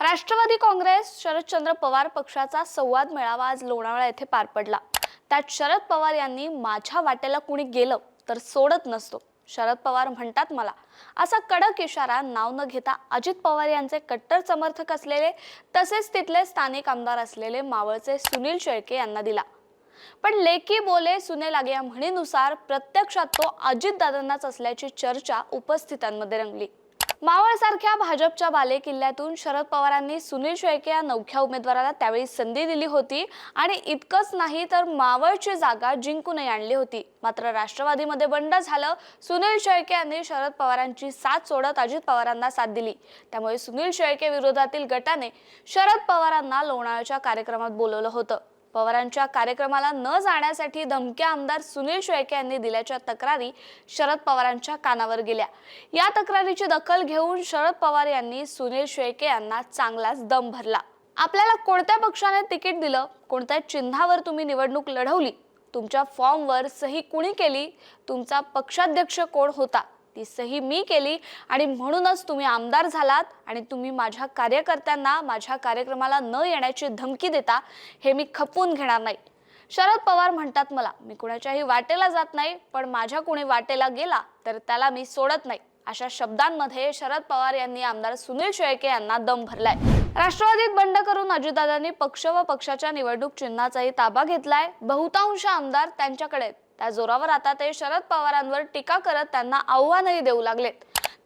राष्ट्रवादी काँग्रेस शरदचंद्र पवार पक्षाचा संवाद मेळावा आज लोणावळा येथे पार पडला. त्यात शरद पवार यांनी माझ्या वाटेला कुणी गेलं तर सोडत नसतो. शरद पवार म्हणतात मला असा कडक इशारा नाव न घेता अजित पवार यांचे कट्टर समर्थक असलेले तसेच तिथले स्थानिक आमदार असलेले मावळचे सुनील शेळके यांना दिला. पण लेकी बोले सुने लागे या म्हणीनुसार प्रत्यक्षात तो अजितदादांनाच असल्याची चर्चा उपस्थितांमध्ये रंगली. मावळसारख्या भाजपच्या बालेकिल्ल्यातून शरद पवारांनी सुनील शेळके या नवख्या उमेदवाराला त्यावेळी संधी दिली होती. आणि इतकंच नाही तर मावळची जागा जिंकूनही आणली होती. मात्र राष्ट्रवादीमध्ये बंड झालं. सुनील शेळके यांनी शरद पवारांची साथ सोडत अजित पवारांना साथ दिली. त्यामुळे सुनील शेळके विरोधातील गटाने शरद पवारांना लोणाळ्याच्या कार्यक्रमात बोलवलं होतं. पवारांच्या कार्यक्रमाला न जाण्यासाठी धमक्या आमदार सुनील शेळके यांनी दिल्याच्या तक्रारी शरद पवारांच्या कानावर गेल्या. या तक्रारीची दखल घेऊन शरद पवार यांनी सुनील शेळके यांना चांगलाच दम भरला. आपल्याला कोणत्या पक्षाने तिकीट दिलं? कोणत्या चिन्हावर तुम्ही निवडणूक लढवली? तुमच्या फॉर्मवर सही कुणी केली? तुमचा पक्षाध्यक्ष कोण होता? ती सही मी केली आणि म्हणूनच तुम्ही आमदार झालात आणि तुम्ही माझ्या कार्यकर्त्यांना माझ्या कार्यक्रमाला न येण्याची धमकी देता हे मी खपवून घेणार नाही. शरद पवार म्हणतात मला मी कुणाच्याही वाटेला जात नाही पण माझ्या कुणी वाटेला गेला तर त्याला मी सोडत नाही. अशा शब्दांमध्ये शरद पवार यांनी आमदार सुनील शेळके यांना दम भरलाय. राष्ट्रवादीत बंड करून अजितदादांनी पक्ष व पक्षाच्या निवडणूक चिन्हाचाही ताबा घेतलाय. बहुतांश आमदार त्यांच्याकडे त्या जोरावर आता ते शरद पवारांवर टीका करत त्यांना आव्हानही देऊ लागलेत.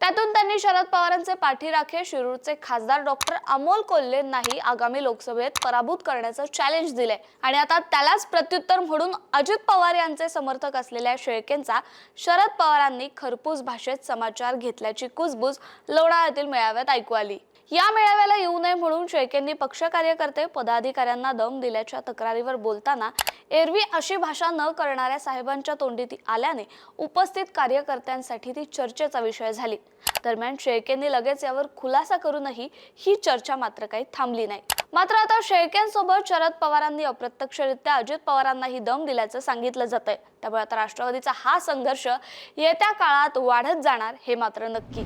त्यातून त्यांनी शरद पवारांचे पाठीराखे शिरूरचे खासदार डॉक्टर अमोल कोल्हेंनाही आगामी लोकसभेत पराभूत करण्याचं चॅलेंज दिले आणि आता त्यालाच प्रत्युत्तर म्हणून अजित पवार यांचे समर्थक असलेल्या शेळकेंचा शरद पवारांनी खरपूस भाषेत समाचार घेतल्याची कुजबूज लोणाळ्यातील मेळाव्यात ऐकू आली. या मेळाव्याला येऊ नये म्हणून शेळकेंनी पक्ष कार्यकर्ते पदाधिकाऱ्यांना दम दिल्याच्या तक्रारीवर बोलताना एरवी अशी भाषा न करणाऱ्या साहेबांच्या तोंडी ती आल्याने उपस्थित कार्यकर्त्यांसाठी ती चर्चेचा विषय झाली. दरम्यान शेळकेंनी लगेच यावर खुलासा करूनही ही चर्चा मात्र काही थांबली नाही. मात्र आता शेळकेंसोबत शरद पवारांनी अप्रत्यक्षरित्या अजित पवारांनाही दम दिल्याचं सांगितलं जात आहे त्यामुळे आता राष्ट्रवादीचा हा संघर्ष येत्या काळात वाढत जाणार हे मात्र नक्की.